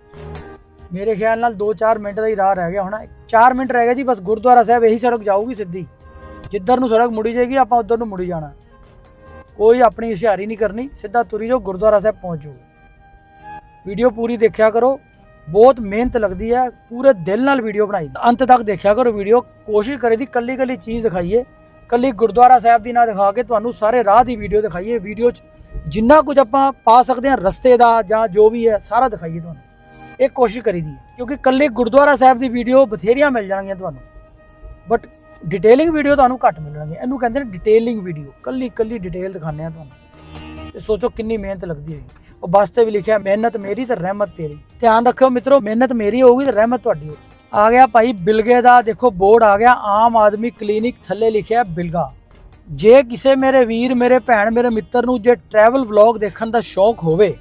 ਮੇਰੇ ਖਿਆਲ ਨਾਲ 2-4 ਮਿੰਟ ਦਾ ਹੀ ਰਾਹ ਰਹਿ ਗਿਆ ਹੋਣਾ। 4 ਮਿੰਟ ਰਹਿ ਗਿਆ ਜੀ, ਬਸ ਗੁਰਦੁਆਰਾ ਸਾਹਿਬ ਇਹੀ ਸੜਕ ਜਾਊਗੀ ਸਿੱਧੀ। ਜਿੱਧਰ ਨੂੰ ਸੜਕ ਮੁੜੀ ਜਾਏਗੀ, ਆਪਾਂ ਉਧਰ ਨੂੰ ਮੁੜੀ ਜਾਣਾ। ਕੋਈ ਆਪਣੀ ਹੁਸ਼ਿਆਰੀ ਨਹੀਂ ਕਰਨੀ, ਸਿੱਧਾ ਤੁਰੀ ਜਾਓ, ਗੁਰਦੁਆਰਾ ਸਾਹਿਬ ਪਹੁੰਚ ਜਾਓ। ਵੀਡੀਓ ਪੂਰੀ ਦੇਖਿਆ ਕਰੋ, ਬਹੁਤ ਮਿਹਨਤ ਲੱਗਦੀ ਹੈ, ਪੂਰੇ ਦਿਲ ਨਾਲ ਵੀਡੀਓ ਬਣਾਈ। ਅੰਤ ਤੱਕ ਦੇਖਿਆ ਕਰੋ ਵੀਡੀਓ, ਕੋਸ਼ਿਸ਼ ਕਰੇ ਦੀ ਕੱਲੀ ਕੱਲੀ ਚੀਜ਼ ਦਿਖਾਈਏ। ਕੱਲੀ ਗੁਰਦੁਆਰਾ ਸਾਹਿਬ ਦੀ ਨਾ ਦਿਖਾ ਕੇ ਤੁਹਾਨੂੰ ਸਾਰੇ ਰਾਹ ਦੀ ਵੀਡੀਓ ਦਿਖਾਈਏ। ਵੀਡੀਓ 'ਚ ਜਿੰਨਾ ਕੁਝ ਆਪਾਂ ਪਾ ਸਕਦੇ ਹਾਂ, ਰਸਤੇ ਦਾ ਜਾਂ ਜੋ ਵੀ ਹੈ, ਸਾਰਾ ਦਿਖਾਈਏ ਤੁਹਾਨੂੰ। ਇਹ ਕੋਸ਼ਿਸ਼ ਕਰੀਦੀ ਹੈ, ਕਿਉਂਕਿ ਕੱਲੇ ਗੁਰਦੁਆਰਾ ਸਾਹਿਬ ਦੀ ਵੀਡੀਓ ਬਥੇਰੀਆਂ ਮਿਲ ਜਾਣਗੀਆਂ ਤੁਹਾਨੂੰ। ਬਟ ਡਿਟੇਲਿੰਗ ਵੀਡੀਓ ਤੁਹਾਨੂੰ ਘੱਟ ਮਿਲਣਗੀਆਂ। ਇਹਨੂੰ ਕਹਿੰਦੇ ਨੇ ਡਿਟੇਲਿੰਗ ਵੀਡੀਓ ਕੱਲੀ ਕੱਲੀ ਡਿਟੇਲ ਦਿਖਾਉਂਦੇ ਆ ਤੁਹਾਨੂੰ। ਤੇ ਸੋਚੋ ਕਿੰਨੀ ਮਿਹਨਤ ਲੱਗਦੀ ਹੋਈ ਉਹ ਬਸ ਤੇ ਵੀ ਲਿਖਿਆ ਮਿਹਨਤ ਮੇਰੀ ਤੇ ਰਹਿਮਤ ਤੇਰੀ। ਧਿਆਨ ਰੱਖਿਓ ਮਿੱਤਰੋ, ਮਿਹਨਤ ਮੇਰੀ ਹੋਊਗੀ ਤੇ ਰਹਿਮਤ ਤੁਹਾਡੀ ਹੋਊਗੀ। ਆ ਗਿਆ ਭਾਈ ਬਿਲਗੇ ਦਾ, ਦੇਖੋ ਬੋਰਡ ਆ ਗਿਆ, ਆਮ ਆਦਮੀ ਕਲੀਨਿਕ ਥੱਲੇ ਲਿਖਿਆ ਬਿਲਗਾ। ਜੇ ਕਿਸੇ ਮੇਰੇ ਵੀਰ, ਮੇਰੇ ਭੈਣ, ਮੇਰੇ ਮਿੱਤਰ ਨੂੰ ਜੇ ਟਰੈਵਲ ਵਲੌਗ ਦੇਖਣ ਦਾ ਸ਼ੌਕ ਹੋਵੇ,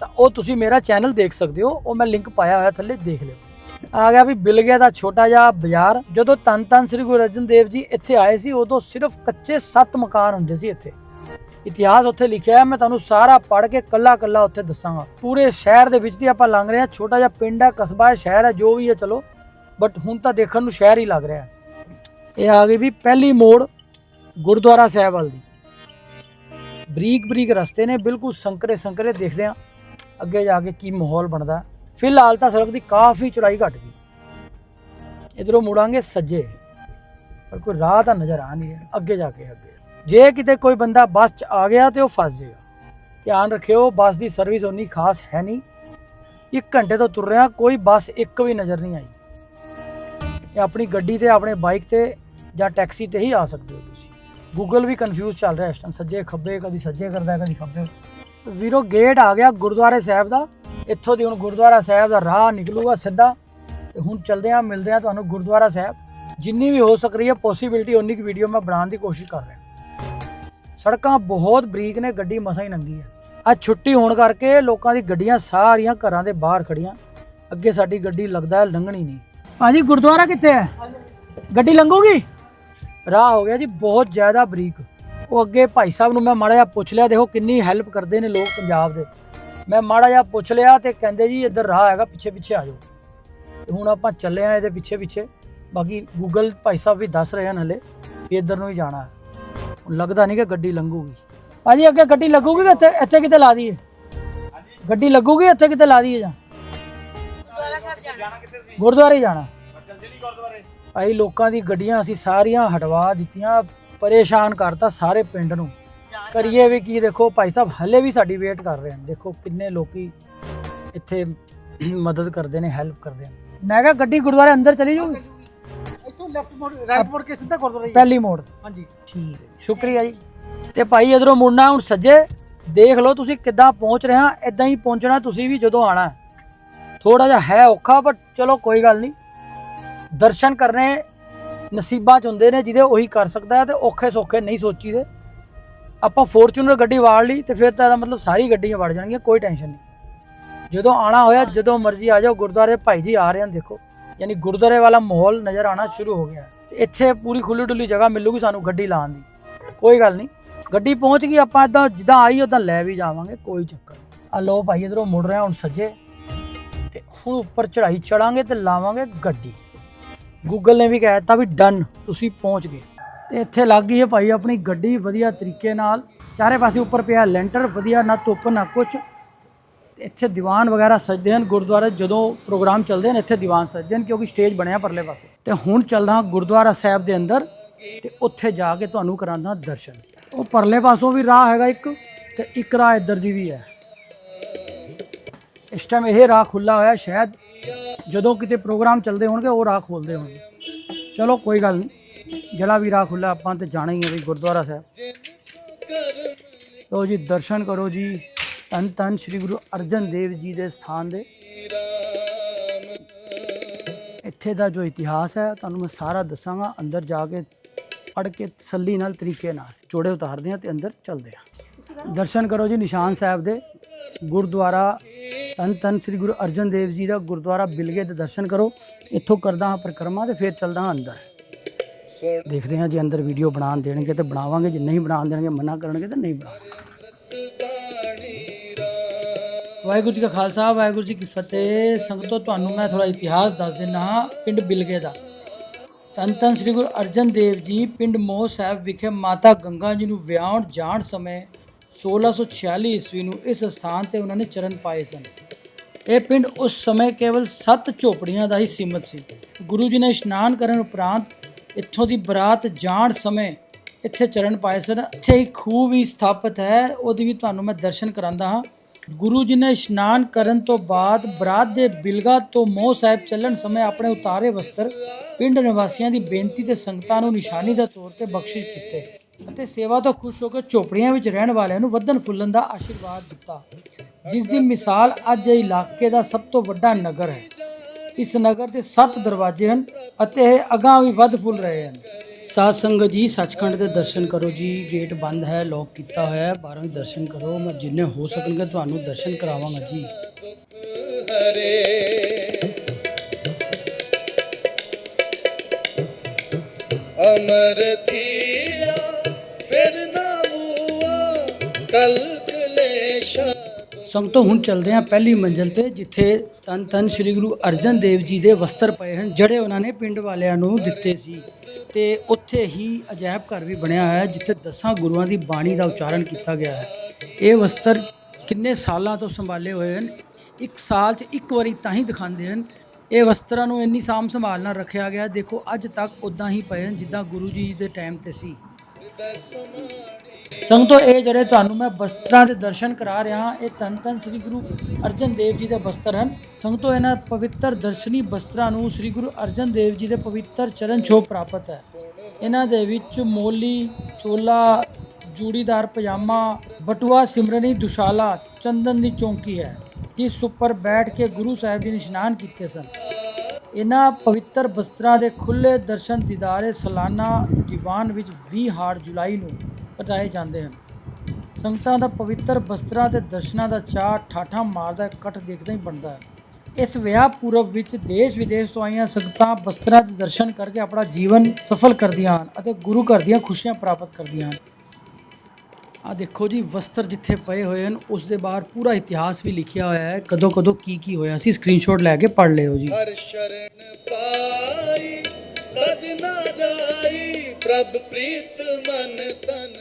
ਤਾਂ ਉਹ ਤੁਸੀਂ ਮੇਰਾ ਚੈਨਲ ਦੇਖ ਸਕਦੇ ਹੋ, ਉਹ ਮੈਂ ਲਿੰਕ ਪਾਇਆ ਹੋਇਆ ਥੱਲੇ ਦੇਖ ਲਿਓ। ਆ ਗਿਆ ਵੀ ਬਿਲਗੇ ਦਾ ਛੋਟਾ ਜਿਹਾ ਬਾਜ਼ਾਰ, ਜਦੋਂ ਤਨ ਤਨ ਸ੍ਰੀ ਗੁਰੂ ਅਰਜਨ ਦੇਵ ਜੀ ਇੱਥੇ ਆਏ ਸੀ, ਉਦੋਂ ਸਿਰਫ ਕੱਚੇ 7 ਮਕਾਨ ਹੁੰਦੇ ਸੀ ਇੱਥੇ। ਇਤਿਹਾਸ ਉੱਥੇ ਲਿਖਿਆ ਹੈ, ਮੈਂ ਤੁਹਾਨੂੰ ਸਾਰਾ ਪੜ੍ਹ ਕੇ ਕੱਲਾ ਕੱਲਾ ਉੱਥੇ ਦੱਸਾਂਗਾ। ਪੂਰੇ ਸ਼ਹਿਰ ਦੇ ਵਿੱਚ ਦੀ ਆਪਾਂ ਲੰਘ ਰਹੇ ਹਾਂ, ਛੋਟਾ ਜਿਹਾ ਪਿੰਡ ਹੈ, ਕਸਬਾ ਹੈ, ਸ਼ਹਿਰ ਹੈ, ਜੋ ਵੀ ਹੈ, ਚਲੋ। ਬਟ ਹੁਣ ਤਾਂ ਦੇਖਣ ਨੂੰ ਸ਼ਹਿਰ ਹੀ ਲੱਗ ਰਿਹਾ ਹੈ। ਇਹ ਆ ਗਈ ਵੀ ਪਹਿਲੀ ਮੋੜ ਗੁਰਦੁਆਰਾ ਸਾਹਿਬ ਵੱਲ ਦੀ। ਬਰੀਕ ਬਰੀਕ ਰਸਤੇ ਨੇ, ਬਿਲਕੁਲ ਸੰਕਰੇ ਸੰਕਰੇ ਦੇਖਦੇ ਆ ਅੱਗੇ ਜਾ ਕੇ ਕੀ ਮਾਹੌਲ ਬਣਦਾ ਫਿਲਹਾਲ ਤਾਂ ਸੜਕ ਦੀ ਕਾਫੀ ਚੌੜਾਈ ਘਟ ਗਈ। ਇਧਰੋਂ ਮੁੜਾਂਗੇ ਸੱਜੇ, ਪਰ ਕੋਈ ਰਾਹ ਤਾਂ ਨਜ਼ਰ ਆ ਨਹੀਂ ਰਿਹਾ। ਅੱਗੇ ਜਾ ਕੇ, ਅੱਗੇ। ਜੇ ਕਿਤੇ ਕੋਈ ਬੰਦਾ ਬੱਸ 'ਚ ਆ ਗਿਆ ਤੇ ਉਹ ਫਸ ਜਾਏਗਾ। ਧਿਆਨ ਰੱਖਿਓ, ਬੱਸ ਦੀ ਸਰਵਿਸ ਉਨੀ ਖਾਸ ਹੈ ਨਹੀਂ। ਇੱਕ ਘੰਟੇ ਤੋਂ ਤੁਰ ਰਿਹਾ, ਕੋਈ ਬੱਸ ਇੱਕ ਵੀ ਨਜ਼ਰ ਨਹੀਂ ਆਈ। ਇਹ ਆਪਣੀ ਗੱਡੀ ਤੇ, ਆਪਣੇ ਬਾਈਕ ਤੇ ਜਾਂ ਟੈਕਸੀ ਤੇ ਹੀ ਆ ਸਕਦੇ ਹੋ ਤੁਸੀਂ। ਗੂਗਲ ਵੀ ਕਨਫਿਊਜ਼ ਚੱਲ ਰਿਹਾ ਇਸ ਟਾਈਮ ਸੱਜੇ ਖੱਬੇ, ਕਦੀ ਸੱਜੇ ਕਰਦਾ, ਕਦੀ ਖੱਬੇ। ਵੀਰੋ ਗੇਟ ਆ ਗਿਆ ਗੁਰਦੁਆਰੇ ਸਾਹਿਬ ਦਾ। ਇੱਥੋਂ ਦੀ ਹੁਣ ਗੁਰਦੁਆਰਾ ਸਾਹਿਬ ਦਾ ਰਾਹ ਨਿਕਲੂਗਾ ਸਿੱਧਾ। ਤੇ ਹੁਣ ਚਲਦੇ ਆ ਮਿਲਦੇ ਆ ਤੁਹਾਨੂੰ ਗੁਰਦੁਆਰਾ ਸਾਹਿਬ। ਜਿੰਨੀ ਵੀ ਹੋ ਸਕ ਰਹੀ ਹੈ ਪੋਸੀਬਿਲਿਟੀ ਉਨੀ ਕੁ ਵੀਡੀਓ ਮੈਂ ਬਣਾਉਣ ਦੀ ਕੋਸ਼ਿਸ਼ ਕਰ ਰਿਹਾ। ਸੜਕਾਂ ਬਹੁਤ ਬਰੀਕ ਨੇ ਗੱਡੀ ਮਸਾਂ ਹੀ ਲੰਗੀ ਹੈ ਅੱਜ ਛੁੱਟੀ ਹੋਣ ਕਰਕੇ ਲੋਕਾਂ ਦੀ ਗੱਡੀਆਂ ਸਾਰੀਆਂ ਘਰਾਂ ਦੇ ਬਾਹਰ ਖੜੀਆਂ। ਅੱਗੇ ਸਾਡੀ ਗੱਡੀ ਲੱਗਦਾ ਹੈ ਲੰਘਣੀ ਨਹੀਂ। ਭਾਜੀ ਗੁਰਦੁਆਰਾ ਕਿੱਥੇ ਹੈ? ਗੱਡੀ ਲੰਘੂਗੀ? ਰਾਹ ਹੋ ਗਿਆ ਜੀ ਬਹੁਤ ਜ਼ਿਆਦਾ ਬਰੀਕ। ਉਹ ਅੱਗੇ ਭਾਈ ਸਾਹਿਬ ਨੂੰ ਮੈਂ ਮਾੜਾ ਜਿਹਾ ਪੁੱਛ ਲਿਆ ਦੇਖੋ ਕਿੰਨੀ ਹੈਲਪ ਕਰਦੇ ਨੇ ਲੋਕ ਪੰਜਾਬ ਦੇ। ਮੈਂ ਮਾੜਾ ਜਿਹਾ ਪੁੱਛ ਲਿਆ ਤੇ ਕਹਿੰਦੇ ਜੀ ਇੱਧਰ ਰਾਹ ਹੈਗਾ ਪਿੱਛੇ ਪਿੱਛੇ ਆ ਜਾਓ। ਤੇ ਹੁਣ ਆਪਾਂ ਚੱਲੇ ਆ ਇਹਦੇ ਪਿੱਛੇ ਪਿੱਛੇ ਬਾਕੀ ਗੂਗਲ ਭਾਈ ਸਾਹਿਬ ਵੀ ਦੱਸ ਰਹੇ ਹਨ ਹਲੇ ਵੀ ਇੱਧਰ ਨੂੰ ਹੀ ਜਾਣਾ। ਹੈ ਲੱਗਦਾ ਨਹੀਂ ਕਿ ਗੱਡੀ ਲੰਘੂਗੀ। ਭਾਜੀ, ਅੱਗੇ ਗੱਡੀ ਲੱਗੂਗੀ ਇੱਥੇ ਇੱਥੇ ਕਿਤੇ ਲਾ ਦਈਏ? ਗੱਡੀ ਲੱਗੂਗੀ, ਇੱਥੇ ਕਿਤੇ ਲਾ ਦਈਏ ਜਾਂ? ਗੁਰਦੁਆਰੇ ਜਾਣਾ। ਭਾਈ, ਲੋਕਾਂ ਦੀ ਗੱਡੀਆਂ ਅਸੀਂ ਸਾਰੀਆਂ ਹਟਵਾ ਦਿੱਤੀਆਂ, ਪਰੇਸ਼ਾਨ ਕਰਤਾ ਸਾਰੇ ਪਿੰਡ ਨੂੰ। ਕਰੀਏ ਵੀ ਕੀ ਦੇਖੋ, ਭਾਈ ਸਾਹਿਬ, ਹਲੇ ਵੀ ਸਾਡੀ ਵੇਟ ਕਰ ਰਹੇ ਹਨ। ਦੇਖੋ ਕਿੰਨੇ ਲੋਕੀ ਇੱਥੇ ਮਦਦ ਕਰਦੇ ਨੇ, ਹੈਲਪ ਕਰਦੇ ਨੇ। ਮੈਂ ਕਿਹਾ ਗੱਡੀ ਗੁਰਦੁਆਰੇ ਅੰਦਰ ਚਲੀ ਜਾਊਗੀ? ਲੈਫਟ ਮੋੜ ਰਾਈਟ ਮੋੜ ਕੇ ਸਿੱਧਾ ਗੁਰਦੁਆਰਾ ਹੈ। ਪਹਿਲੀ ਮੋੜ। ਹਾਂਜੀ। ਠੀਕ ਹੈ ਜੀ, ਸ਼ੁਕਰੀਆ ਜੀ। ਤੇ ਭਾਈ ਇਧਰੋਂ ਮੁੜਨਾ ਹੁਣ ਸੱਜੇ ਦੇਖ ਲਓ ਤੁਸੀਂ ਕਿੱਦਾਂ ਪਹੁੰਚ ਰਹੇ ਇਦਾਂ ਹੀ ਪਹੁੰਚਣਾ ਤੁਸੀਂ ਵੀ ਜਦੋਂ ਆਣਾ। ਥੋੜਾ ਜਿਹਾ ਹੈ ਔਖਾ ਬਟ ਚਲੋ ਕੋਈ ਗੱਲ ਨਹੀਂ। ਦਰਸ਼ਨ ਕਰਨੇ ਨਸੀਬਾਂ ਚ ਹੁੰਦੇ ਨੇ ਜਿਹਦੇ ਉਹੀ ਕਰ ਸਕਦਾ ਹੈ ਤੇ ਔਖੇ ਸੌਖੇ ਨਹੀਂ ਸੋਚੀਦੇ। ਆਪਾਂ ਫੋਰਚੂਨਰ ਗੱਡੀ ਵਾੜ ਲਈ ਤੇ ਫਿਰ ਤਾਂ ਮਤਲਬ ਸਾਰੀ ਗੱਡੀਆਂ ਵੜ ਜਾਣਗੀਆਂ ਕੋਈ ਟੈਨਸ਼ਨ ਨਹੀਂ। ਜਦੋਂ ਆਣਾ ਹੋਇਆ ਜਦੋਂ ਮਰਜ਼ੀ ਆ ਜਾਓ ਗੁਰਦੁਆਰੇ ਭਾਈ ਜੀ ਆ ਰਹੇ ਹਨ ਦੇਖੋ। ਯਾਨੀ ਗੁਰਦੁਆਰੇ ਵਾਲਾ ਮਾਹੌਲ ਨਜ਼ਰ ਆਣਾ ਸ਼ੁਰੂ ਹੋ ਗਿਆ। ਹੈ। ਤੇ ਇੱਥੇ ਪੂਰੀ ਖੁੱਲੀ ਡੁੱਲੀ ਜਗ੍ਹਾ ਮਿਲੂਗੀ ਸਾਨੂੰ ਗੱਡੀ ਲਾਉਣ ਦੀ। ਕੋਈ ਗੱਲ ਨਹੀਂ। ਗੱਡੀ ਪਹੁੰਚ ਗਈ, ਆਪਾਂ ਇਦਾਂ ਜਿੱਦਾਂ ਆਈ ਉਦਾਂ ਲੈ ਵੀ ਜਾਵਾਂਗੇ, ਕੋਈ ਚੱਕਰ ਨਹੀਂ। ਆ ਲੋ ਭਾਈ, ਇਧਰੋਂ ਮੁੜ ਰਿਹਾ ਹੁਣ ਸੱਜੇ। ਤੇ ਹੁਣ ਉੱਪਰ ਚੜ੍ਹਾਈ ਚੜਾਂਗੇ ਤੇ ਲਾਵਾਂਗੇ ਗੱਡੀ। ਗੂਗਲ ਨੇ ਵੀ ਕਹਿ ਦਿੱਤਾ ਵੀ ਡਨ ਤੁਸੀਂ ਪਹੁੰਚ ਗਏ। ਤੇ ਇੱਥੇ ਲੱਗ ਗਈ ਹੈ ਭਾਈ ਆਪਣੀ ਗੱਡੀ ਵਧੀਆ ਤਰੀਕੇ ਨਾਲ। ਚਾਰੇ ਪਾਸੇ ਉੱਪਰ ਪਿਆ ਲੈਂਟਰ, ਵਧੀਆ ਨਾ ਧੁੱਪ ਨਾ ਕੁਛ। ਇੱਥੇ ਦੀਵਾਨ ਵਗੈਰਾ ਸਜਦੇ ਹਨ ਗੁਰਦੁਆਰੇ ਜਦੋਂ ਪ੍ਰੋਗਰਾਮ ਚੱਲਦੇ ਨੇ ਇੱਥੇ ਦੀਵਾਨ ਸਜਦੇ ਹਨ ਕਿਉਂਕਿ ਸਟੇਜ ਬਣਿਆ ਪਰਲੇ ਪਾਸੇ। ਤੇ ਹੁਣ ਚੱਲਦਾ ਗੁਰਦੁਆਰਾ ਸਾਹਿਬ ਦੇ ਅੰਦਰ ਤੇ ਉੱਥੇ ਜਾ ਕੇ ਤੁਹਾਨੂੰ ਕਰਾਉਂਦਾ ਦਰਸ਼ਨ। ਉਹ ਪਰਲੇ ਪਾਸੋਂ ਵੀ ਰਾਹ ਹੈਗਾ ਇੱਕ ਤੇ ਇੱਕ ਰਾਹ ਇੱਧਰ ਦੀ ਵੀ ਹੈ। ਇਸ ਟਾਈਮ ਇਹ ਰਾਹ ਖੁੱਲਾ ਹੋਇਆ, ਸ਼ਾਇਦ ਜਦੋਂ ਕਿਤੇ ਪ੍ਰੋਗਰਾਮ ਚੱਲਦੇ ਹੋਣਗੇ, ਉਹ ਰਾਹ ਖੋਲਦੇ ਹੋਣਗੇ। ਚਲੋ ਕੋਈ ਗੱਲ ਨਹੀਂ, ਜਿਹੜਾ ਵੀ ਰਾਹ ਖੁੱਲਾ ਆਪਾਂ ਤੇ ਜਾਣਾ ਹੀ ਹੈ ਵੀ ਗੁਰਦੁਆਰਾ ਸਾਹਿਬ। ਲੋ ਜੀ, ਦਰਸ਼ਨ ਕਰੋ ਜੀ। ਧੰਨ ਧੰਨ ਸ੍ਰੀ ਗੁਰੂ ਅਰਜਨ ਦੇਵ ਜੀ ਦੇ ਸਥਾਨ ਦੇ। ਇੱਥੇ ਦਾ ਜੋ ਇਤਿਹਾਸ ਹੈ, ਤੁਹਾਨੂੰ ਮੈਂ ਸਾਰਾ ਦੱਸਾਂਗਾ। ਅੰਦਰ ਜਾ ਕੇ ਪੜ੍ਹ ਕੇ ਤਸੱਲੀ ਨਾਲ ਤਰੀਕੇ ਨਾਲ ਜੋੜੇ ਉਤਾਰਦੇ ਹਾਂ ਤੇ ਅੰਦਰ ਚੱਲਦੇ ਹਾਂ। ਦਰਸ਼ਨ ਕਰੋ ਜੀ ਨਿਸ਼ਾਨ ਸਾਹਿਬ ਦੇ। ਗੁਰਦੁਆਰਾ, ਧੰਨ ਧੰਨ ਸ੍ਰੀ ਗੁਰੂ ਅਰਜਨ ਦੇਵ ਜੀ ਦਾ ਗੁਰਦੁਆਰਾ ਬਿਲਗੇ ਦੇ ਦਰਸ਼ਨ ਕਰੋ। ਇੱਥੋਂ ਕਰਦਾ ਹਾਂ ਪਰਿਕਰਮਾ ਤੇ ਫਿਰ ਚੱਲਦਾ ਹਾਂ ਅੰਦਰ। ਦੇਖਦੇ ਹਾਂ ਜੇ ਅੰਦਰ ਵੀਡੀਓ ਬਣਾਉਣ ਦੇਣਗੇ ਤੇ ਬਣਾਵਾਂਗੇ, ਜੇ ਨਹੀਂ ਬਣਾਉਣ ਦੇਣਗੇ, ਮਨਾ ਕਰਨਗੇ ਤਾਂ ਨਹੀਂ ਬਣਾਵਾਂਗੇ ਵਾਹਿਗੁਰੂ ਜੀ ਕਾ ਖਾਲਸਾ, ਵਾਹਿਗੁਰੂ ਜੀ ਕੀ ਫਤਿਹ। ਸੰਗਤੋ, ਤੁਹਾਨੂੰ ਮੈਂ ਥੋੜਾ ਇਤਿਹਾਸ ਦੱਸ ਦਿੰਨਾ ਪਿੰਡ ਬਿਲਗੇ ਦਾ। ਧੰਨ ਧੰਨ ਸ੍ਰੀ ਗੁਰੂ ਅਰਜਨ ਦੇਵ ਜੀ, ਪਿੰਡ ਮੋਹ ਸਾਹਿਬ ਵਿਖੇ ਮਾਤਾ ਗੰਗਾ ਜੀ ਨੂੰ ਵਿਆਹਣ ਜਾਣ ਸਮੇਂ 1646 ਈਸਵੀ ਨੂੰ ਇਸ ਸਥਾਨ ਤੇ ਉਹਨਾਂ ਨੇ ਚਰਨ ਪਾਏ ਸਨ। ਇਹ ਪਿੰਡ ਉਸ ਸਮੇਂ ਕੇਵਲ 7 ਝੋਪੜੀਆਂ ਦਾ ਹੀ ਸੀਮਤ ਸੀ। ਗੁਰੂ ਜੀ ਨੇ ਇਸ਼ਨਾਨ ਕਰਨ ਉਪਰੰਤ ਇੱਥੋਂ ਦੀ ਬਰਾਤ ਜਾਣ ਸਮੇਂ ਇੱਥੇ ਚਰਨ ਪਾਏ ਸਨ। ਇੱਥੇ ਇੱਕ ਖੂਹ ਵੀ ਸਥਾਪਿਤ ਹੈ, ਉਹਦੀ ਵੀ ਤੁਹਾਨੂੰ ਮੈਂ ਦਰਸ਼ਨ ਕਰਾਂਦਾ ਹਾਂ। ਗੁਰੂ ਜੀ ਨੇ ਇਸ਼ਨਾਨ ਕਰਨ ਤੋਂ ਬਾਅਦ ਬਰਾਤ ਦੇ ਬਿਲਗਾ ਤੋਂ ਮੋਹ ਸਾਹਿਬ ਚੱਲਣ ਸਮੇਂ ਆਪਣੇ ਉਤਾਰੇ ਵਸਤਰ ਪਿੰਡ ਨਿਵਾਸੀਆਂ ਦੀ ਬੇਨਤੀ ਤੇ ਸੰਗਤਾਂ ਨੂੰ ਨਿਸ਼ਾਨੀ ਦਾ ਤੌਰ ਤੇ ਬਖਸ਼ਿਸ਼ ਕੀਤੇ ਅਤੇ ਸੇਵਾ ਤੋਂ ਖੁਸ਼ ਹੋ ਕੇ ਝੋਪੜੀਆਂ ਵਿੱਚ ਰਹਿਣ ਵਾਲਿਆਂ ਨੂੰ ਵਧਣ ਫੁੱਲਣ ਦਾ ਆਸ਼ੀਰਵਾਦ ਦਿੱਤਾ। ਜਿਸ ਦੀ ਮਿਸਾਲ ਅੱਜ ਇਹ ਇਲਾਕੇ ਦਾ ਸਭ ਤੋਂ ਵੱਡਾ ਨਗਰ ਹੈ। ਇਸ ਨਗਰ ਦੇ 7 ਦਰਵਾਜ਼ੇ ਹਨ ਅਤੇ ਇਹ ਅਗਾਂਹ ਵੀ ਵੱਧ ਫੁੱਲ ਰਹੇ ਹਨ। ਸਾਧ ਸੰਗਤ ਜੀ, ਸੱਚਖੰਡ ਦੇ ਦਰਸ਼ਨ ਕਰੋ ਜੀ। ਗੇਟ ਬੰਦ ਹੈ ਲੋਕ ਕੀਤਾ ਹੋਇਆ ਹੈ। ਬਾਹਰੋਂ ਹੀ ਦਰਸ਼ਨ ਕਰੋ। ਮੈਂ ਜਿੰਨੇ ਹੋ ਸਕਣਗੇ ਤੁਹਾਨੂੰ ਦਰਸ਼ਨ ਕਰਾਵਾਂਗਾ ਜੀ। ਅਮਰ ਥੀਰਾ ਫਿਰ ਨਾ ਮੂਆ ਕਲ ਸੰਗਤੋਂ ਹੁਣ ਚੱਲਦੇ ਹਾਂ ਪਹਿਲੀ ਮੰਜ਼ਲ ਤੇ, ਜਿੱਥੇ ਤਨ ਤਨ ਸ੍ਰੀ ਗੁਰੂ ਅਰਜਨ ਦੇਵ ਜੀ ਦੇ ਵਸਤਰ ਪਏ ਹਨ, ਜਿਹੜੇ ਉਹਨਾਂ ਨੇ ਪਿੰਡ ਵਾਲਿਆਂ ਨੂੰ ਦਿੱਤੇ ਸੀ। ਤੇ ਉੱਥੇ ਹੀ ਅਜਾਇਬ ਘਰ ਵੀ ਬਣਿਆ ਹੋਇਆ ਹੈ, ਜਿੱਥੇ ਦਸਾਂ ਗੁਰੂਆਂ ਦੀ ਬਾਣੀ ਦਾ ਉਚਾਰਨ ਕੀਤਾ ਗਿਆ ਹੈ। ਇਹ ਵਸਤਰ ਕਿੰਨੇ ਸਾਲਾਂ ਤੋਂ ਸੰਭਾਲੇ ਹੋਏ ਹਨ? ਇੱਕ ਸਾਲ 'ਚ ਇੱਕ ਵਾਰੀ ਤਾਂ ਹੀ ਦਿਖਾਉਂਦੇ ਹਨ। ਇਹ ਵਸਤਰਾਂ ਨੂੰ ਇੰਨੀ ਸਾਂਭ ਸੰਭਾਲ ਨਾਲ ਰੱਖਿਆ ਗਿਆ, ਦੇਖੋ ਅੱਜ ਤੱਕ ਉਦਾਂ ਹੀ ਪਏ ਹਨ, ਜਿੱਦਾਂ ਗੁਰੂ ਜੀ ਦੇ ਟਾਈਮ ਤੇ ਸੀ। ਸੰਗਤੋ, ਇਹ ਜਿਹੜੇ ਤੁਹਾਨੂੰ ਮੈਂ ਬਸਤਰਾਂ ਦੇ ਦਰਸ਼ਨ ਕਰਾ ਰਿਹਾ ਹਾਂ, ਇਹ ਧੰਨ ਧੰਨ ਸ੍ਰੀ ਗੁਰੂ ਅਰਜਨ ਦੇਵ ਜੀ ਦੇ ਬਸਤਰ ਹਨ। ਸੰਗਤੋ, ਇਹਨਾਂ ਪਵਿੱਤਰ ਦਰਸ਼ਨੀ ਬਸਤਰਾਂ ਨੂੰ ਸ੍ਰੀ ਗੁਰੂ ਅਰਜਨ ਦੇਵ ਜੀ ਦੇ ਪਵਿੱਤਰ ਚਰਨ ਛੋਹ ਪ੍ਰਾਪਤ ਹੈ। ਇਹਨਾਂ ਦੇ ਵਿੱਚ ਮੋਲੀ, ਚੋਲਾ, ਜੂੜੀਦਾਰ ਪਜਾਮਾ, ਬਟੂਆ, ਸਿਮਰਨੀ, ਦੁਸ਼ਾਲਾ, ਚੰਦਨ ਦੀ ਚੌਂਕੀ ਹੈ, ਜਿਸ ਉੱਪਰ ਬੈਠ ਕੇ ਗੁਰੂ ਸਾਹਿਬ ਜੀ ਨੇ ਇਸ਼ਨਾਨ ਕੀਤੇ ਸਨ। ਇਹਨਾਂ ਪਵਿੱਤਰ ਬਸਤਰਾਂ ਦੇ ਖੁੱਲੇ ਦਰਸ਼ਨ ਦੀਦਾਰੇ ਸਾਲਾਨਾ ਦੀਵਾਨ ਵਿੱਚ 20 ਹਾਰ ਜੁਲਾਈ ਨੂੰ ਕਟਾਏ ਜਾਂਦੇ ਹਨ। ਸੰਗਤਾਂ ਦਾ ਪਵਿੱਤਰ ਬਸਤਰਾਂ ਦੇ ਦਰਸ਼ਨਾਂ ਦਾ ਚਾਅ ਠਾਠਾ ਮਾਰਦਾ ਇਕੱਠ ਦੇਖਦਾ ਹੀ ਬਣਦਾ ਹੈ। ਇਸ ਵਿਆਹ ਪੂਰਬ ਵਿੱਚ ਦੇਸ਼ ਵਿਦੇਸ਼ ਤੋਂ ਆਈਆਂ ਸੰਗਤਾਂ ਬਸਤਰਾਂ ਦੇ ਦਰਸ਼ਨ ਕਰਕੇ ਆਪਣਾ ਜੀਵਨ ਸਫਲ ਕਰਦੀਆਂ ਹਨ ਅਤੇ ਗੁਰੂ ਘਰ ਦੀਆਂ ਖੁਸ਼ੀਆਂ ਪ੍ਰਾਪਤ ਕਰਦੀਆਂ ਹਨ। ਆ ਦੇਖੋ ਜੀ, ਵਸਤਰ ਜਿੱਥੇ ਪਏ ਹੋਏ ਹਨ, ਉਸ ਦੇ ਬਾਹਰ ਪੂਰਾ ਇਤਿਹਾਸ ਵੀ ਲਿਖਿਆ ਹੋਇਆ ਹੈ। ਕਦੋਂ ਕਦੋਂ ਕੀ ਕੀ ਹੋਇਆ ਸੀ ਸਕਰੀਨਸ਼ਾਟ ਲੈ ਕੇ ਪੜ੍ਹ ਲਿਓ ਜੀ। ਹਰ ਸ਼ਰਨ ਪਾਈ। ਤਜ ਨਾ ਜਾਈ ਪ੍ਰਭ ਪ੍ਰੀਤ ਮਨ ਤਨ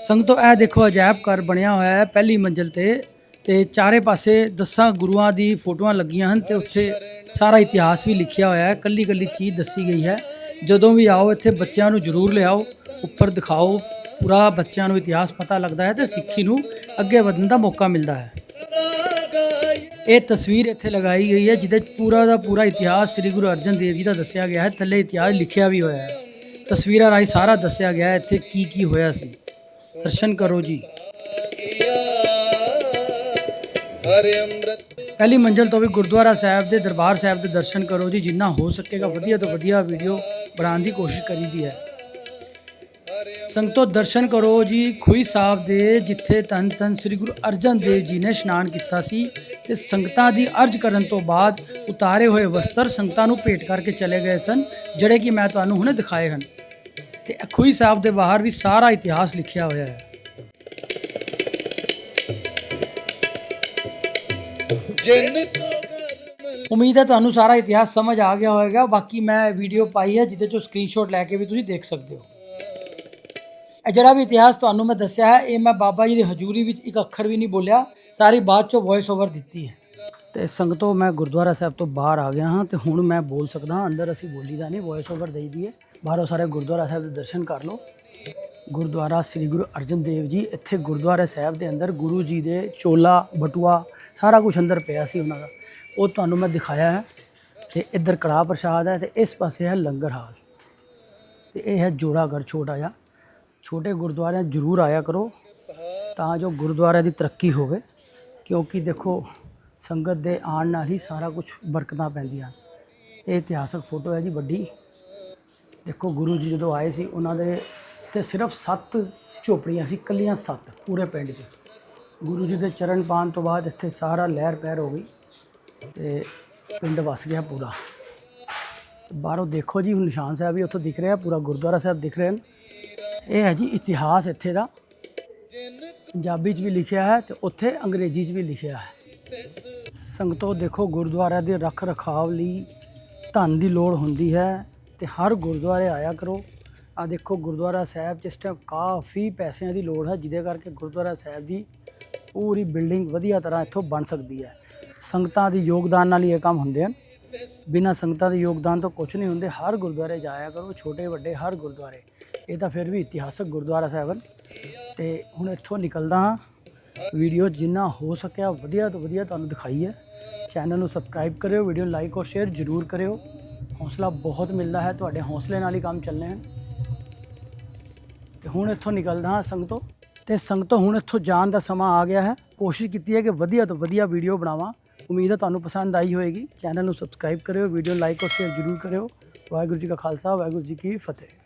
ਸੰਗਤੋ ਇਹ ਦੇਖੋ, ਅਜਾਇਬ ਘਰ ਬਣਿਆ ਹੋਇਆ ਹੈ ਪਹਿਲੀ ਮੰਜ਼ਲ ਤੇ। ਤੇ ਚਾਰੇ ਪਾਸੇ ਦਸਾਂ ਗੁਰੂਆਂ ਦੀ ਫੋਟੋਆਂ ਲੱਗੀਆਂ ਹਨ ਤੇ ਉੱਥੇ ਸਾਰਾ ਇਤਿਹਾਸ ਵੀ ਲਿਖਿਆ ਹੋਇਆ ਹੈ। ਕੱਲੀ ਕੱਲੀ ਚੀਜ਼ ਦੱਸੀ ਗਈ ਹੈ। ਜਦੋਂ ਵੀ ਆਓ, ਇੱਥੇ ਬੱਚਿਆਂ ਨੂੰ ਜ਼ਰੂਰ ਲਿਆਓ। ਉੱਪਰ ਦਿਖਾਓ। ਪੂਰਾ ਬੱਚਿਆਂ ਨੂੰ ਇਤਿਹਾਸ ਪਤਾ ਲੱਗਦਾ ਹੈ ਤੇ ਸਿੱਖੀ ਨੂੰ ਅੱਗੇ ਵਧਣ ਦਾ ਮੌਕਾ ਮਿਲਦਾ ਹੈ। ਇਹ ਤਸਵੀਰ ਇੱਥੇ ਲਗਾਈ ਗਈ ਹੈ, ਜਿਹਦੇ 'ਚ ਪੂਰਾ ਦਾ ਪੂਰਾ ਇਤਿਹਾਸ ਸ੍ਰੀ ਗੁਰੂ ਅਰਜਨ ਦੇਵ ਜੀ ਦਾ ਦੱਸਿਆ ਗਿਆ ਹੈ, ਥੱਲੇ ਇਤਿਹਾਸ ਲਿਖਿਆ ਵੀ ਹੋਇਆ ਹੈ। ਤਸਵੀਰਾਂ ਰਾਹੀਂ ਸਾਰਾ ਦੱਸਿਆ ਗਿਆ ਹੈ ਇੱਥੇ ਕੀ ਕੀ ਹੋਇਆ ਸੀ। ਦਰਸ਼ਨ ਕਰੋ ਜੀ। ਪਹਿਲੀ ਮੰਜ਼ਲ ਤੋਂ ਵੀ ਗੁਰਦੁਆਰਾ ਸਾਹਿਬ ਦੇ ਦਰਬਾਰ ਸਾਹਿਬ ਦੇ ਦਰਸ਼ਨ ਕਰੋ ਜੀ, ਜਿੰਨਾ ਹੋ ਸਕੇਗਾ ਵਧੀਆ ਤੋਂ ਵਧੀਆ ਵੀਡੀਓ ਬਣਾਉਣ ਦੀ ਕੋਸ਼ਿਸ਼ ਕਰੀਦੀ ਹੈ। ਸੰਗਤੋ ਦਰਸ਼ਨ ਕਰੋ ਜੀ ਖੂਈ ਸਾਹਿਬ ਦੇ ਜਿੱਥੇ ਤਨ ਤਨ ਸ੍ਰੀ ਗੁਰੂ ਅਰਜਨ ਦੇਵ ਜੀ ਨੇ ਇਸ਼ਨਾਨ ਕੀਤਾ ਸੀ ਤੇ ਸੰਗਤਾਂ ਦੀ ਅਰਜ ਕਰਨ ਤੋਂ ਬਾਅਦ ਉਤਾਰੇ ਹੋਏ ਵਸਤਰ ਸੰਗਤਾਂ ਨੂੰ ਭੇਟ ਕਰਕੇ ਚਲੇ ਗਏ ਸਨ ਜਿਹੜੇ ਕਿ ਮੈਂ ਤੁਹਾਨੂੰ ਹੁਣੇ ਦਿਖਾਏ ਹਨ। ਤੇ ਖੂਈ ਸਾਹਿਬ ਦੇ ਬਾਹਰ ਵੀ ਸਾਰਾ ਇਤਿਹਾਸ ਲਿਖਿਆ ਹੋਇਆ ਹੈ। ਜਿਨ ਉਮੀਦ ਹੈ ਤੁਹਾਨੂੰ ਸਾਰਾ ਇਤਿਹਾਸ ਸਮਝ ਆ ਗਿਆ ਹੋਵੇਗਾ ਬਾਕੀ ਮੈਂ ਵੀਡੀਓ ਪਾਈ ਹੈ ਜਿਹਦੇ ਚੋਂ ਸਕਰੀਨਸ਼ਾਟ ਲੈ ਕੇ ਵੀ ਤੁਸੀਂ ਦੇਖ ਸਕਦੇ ਹੋ। ਇਹ ਜਿਹੜਾ ਵੀ ਇਤਿਹਾਸ ਤੁਹਾਨੂੰ ਮੈਂ ਦੱਸਿਆ ਹੈ, ਇਹ ਮੈਂ ਬਾਬਾ ਜੀ ਦੀ ਹਜ਼ੂਰੀ ਵਿੱਚ ਇੱਕ ਅੱਖਰ ਵੀ ਨਹੀਂ ਬੋਲਿਆ, ਸਾਰੀ ਬਾਤ ਚੋਂ ਵੌਇਸ ਓਵਰ ਦਿੱਤੀ ਹੈ। ਤੇ ਸੰਗਤੋਂ ਮੈਂ ਗੁਰਦੁਆਰਾ ਸਾਹਿਬ ਤੋਂ ਬਾਹਰ ਆ ਗਿਆ ਹਾਂ ਤੇ ਹੁਣ ਮੈਂ ਬੋਲ ਸਕਦਾ ਹਾਂ, ਅੰਦਰ ਅਸੀਂ ਬੋਲੀ ਦਾ ਨਹੀਂ ਵੌਇਸ ਓਵਰ ਦੇਈ ਦੀ ਹੈ। ਬਾਹਰੋਂ ਸਾਰੇ ਗੁਰਦੁਆਰਾ ਸਾਹਿਬ ਦੇ ਦਰਸ਼ਨ ਕਰ ਲਓ। ਗੁਰਦੁਆਰਾ ਸ੍ਰੀ ਗੁਰੂ ਅਰਜਨ ਦੇਵ ਜੀ, ਇੱਥੇ ਗੁਰਦੁਆਰਾ ਸਾਹਿਬ ਦੇ ਅੰਦਰ ਗੁਰੂ ਜੀ ਦੇ ਚੋਲਾ, ਬਟੂਆ, ਸਾਰਾ ਕੁਝ ਅੰਦਰ ਪਿਆ ਸੀ ਉਹਨਾਂ ਦਾ। ਉਹ ਤੁਹਾਨੂੰ ਮੈਂ ਦਿਖਾਇਆ ਹੈ ਤੇ ਇੱਧਰ ਕੜਾਹ ਪ੍ਰਸ਼ਾਦ ਹੈ ਤੇ ਇਸ ਪਾਸੇ ਹੈ ਲੰਗਰ ਹਾਲ। ਤੇ ਇਹ ਹੈ ਜੋੜਾਗੜ ਛੋਟਾ ਜਿਹਾ। ਛੋਟੇ ਗੁਰਦੁਆਰਿਆਂ ਜ਼ਰੂਰ ਆਇਆ ਕਰੋ, ਤਾਂ ਜੋ ਗੁਰਦੁਆਰਿਆਂ ਦੀ ਤਰੱਕੀ ਹੋਵੇ, ਕਿਉਂਕਿ ਦੇਖੋ, ਸੰਗਤ ਦੇ ਆਉਣ ਨਾਲ ਹੀ ਸਾਰਾ ਕੁਝ ਬਰਕਤਾਂ ਪੈਂਦੀਆਂ। ਇਹ ਇਤਿਹਾਸਕ ਫੋਟੋ ਹੈ ਜੀ ਵੱਡੀ। ਦੇਖੋ, ਗੁਰੂ ਜੀ ਜਦੋਂ ਆਏ ਸੀ, ਉਹਨਾਂ ਦੇ ਤੇ ਸਿਰਫ 7 ਝੋਪੜੀਆਂ ਸੀ ਕੱਲੀਆਂ 7 ਪੂਰੇ ਪਿੰਡ 'ਚ। ਗੁਰੂ ਜੀ ਦੇ ਚਰਨ ਪਾਉਣ ਤੋਂ ਬਾਅਦ ਇੱਥੇ ਸਾਰਾ ਲਹਿਰ ਪੈਰ ਹੋ ਗਈ ਤੇ ਪਿੰਡ ਵਸ ਗਿਆ ਪੂਰਾ। ਬਾਹਰੋਂ ਦੇਖੋ ਜੀ, ਹੁਣ ਨਿਸ਼ਾਨ ਸਾਹਿਬ ਵੀ ਉੱਥੋਂ ਦਿਖ ਰਿਹਾ, ਪੂਰਾ ਗੁਰਦੁਆਰਾ ਸਾਹਿਬ ਦਿਖ ਰਹੇ। ਹਨ ਇਹ ਹੈ ਜੀ ਇਤਿਹਾਸ ਇੱਥੇ ਦਾ। ਪੰਜਾਬੀ 'ਚ ਵੀ ਲਿਖਿਆ ਹੈ ਤੇ ਉੱਥੇ ਅੰਗਰੇਜ਼ੀ 'ਚ ਵੀ ਲਿਖਿਆ ਹੈ। ਸੰਗਤੋ, ਦੇਖੋ ਗੁਰਦੁਆਰਾ ਦੇ ਰੱਖ ਰਖਾਵ ਲਈ ਧਨ ਦੀ ਲੋੜ ਹੁੰਦੀ ਹੈ ਤੇ ਹਰ ਗੁਰਦੁਆਰੇ ਆਇਆ ਕਰੋ। ਆ ਦੇਖੋ ਗੁਰਦੁਆਰਾ ਸਾਹਿਬ 'ਚ ਇਸ ਟਾਈਮ ਕਾਫੀ ਪੈਸਿਆਂ ਦੀ ਲੋੜ ਹੈ, ਜਿਹਦੇ ਕਰਕੇ ਗੁਰਦੁਆਰਾ ਸਾਹਿਬ ਦੀ ਪੂਰੀ ਬਿਲਡਿੰਗ ਵਧੀਆ ਤਰ੍ਹਾਂ ਇੱਥੋਂ ਬਣ ਸਕਦੀ ਹੈ। ਸੰਗਤਾਂ ਦੀ ਯੋਗਦਾਨ ਨਾਲ ਹੀ ਇਹ ਕੰਮ ਹੁੰਦੇ ਹਨ। ਬਿਨਾਂ ਸੰਗਤਾਂ ਦੇ ਯੋਗਦਾਨ ਤੋਂ ਕੁਝ ਨਹੀਂ ਹੁੰਦੇ, ਹਰ ਗੁਰਦੁਆਰੇ ਜਾਇਆ ਕਰੋ, ਛੋਟੇ, ਵੱਡੇ, ਹਰ ਗੁਰਦੁਆਰੇ। ਇਹ ਤਾਂ ਫਿਰ ਵੀ ਇਤਿਹਾਸਕ ਗੁਰਦੁਆਰਾ ਸਾਹਿਬ ਹਨ ਤੇ ਹੁਣ ਇੱਥੋਂ ਨਿਕਲਦਾ ਹਾਂ। ਵੀਡੀਓ ਜਿੰਨਾ ਹੋ ਸਕਿਆ ਵਧੀਆ ਤੋਂ ਵਧੀਆ ਤੁਹਾਨੂੰ ਦਿਖਾਈ ਹੈ। ਚੈਨਲ ਨੂੰ ਸਬਸਕ੍ਰਾਈਬ ਕਰਿਓ, ਵੀਡੀਓ ਨੂੰ ਲਾਈਕ ਔਰ ਸ਼ੇਅਰ ਜ਼ਰੂਰ ਕਰਿਓ। ਹੌਸਲਾ ਬਹੁਤ ਮਿਲਦਾ ਹੈ। ਤੁਹਾਡੇ ਹੌਸਲੇ ਨਾਲ ਹੀ ਕੰਮ ਚੱਲਣੇ ਹਨ ਤੇ ਹੁਣ ਇੱਥੋਂ ਨਿਕਲਦਾ ਹਾਂ ਸੰਗਤੋਂ। ਤੇ ਸੰਗਤੋਂ ਹੁਣ ਇੱਥੋਂ ਜਾਣ ਦਾ ਸਮਾਂ ਆ ਗਿਆ ਹੈ। ਕੋਸ਼ਿਸ਼ ਕੀਤੀ ਹੈ ਕਿ ਵਧੀਆ ਤੋਂ ਵਧੀਆ ਵੀਡੀਓ ਬਣਾਵਾਂ। ਉਮੀਦ ਹੈ ਤੁਹਾਨੂੰ ਪਸੰਦ ਆਈ ਹੋਏਗੀ ਚੈਨਲ ਨੂੰ ਸਬਸਕ੍ਰਾਈਬ ਕਰਿਓ ਵੀਡੀਓ ਲਾਈਕ ਔਰ ਸ਼ੇਅਰ ਜ਼ਰੂਰ ਕਰਿਓ। ਵਾਹਿਗੁਰੂ ਜੀ ਕਾ ਖਾਲਸਾ, ਵਾਹਿਗੁਰੂ ਜੀ ਕੀ ਫਤਿਹ।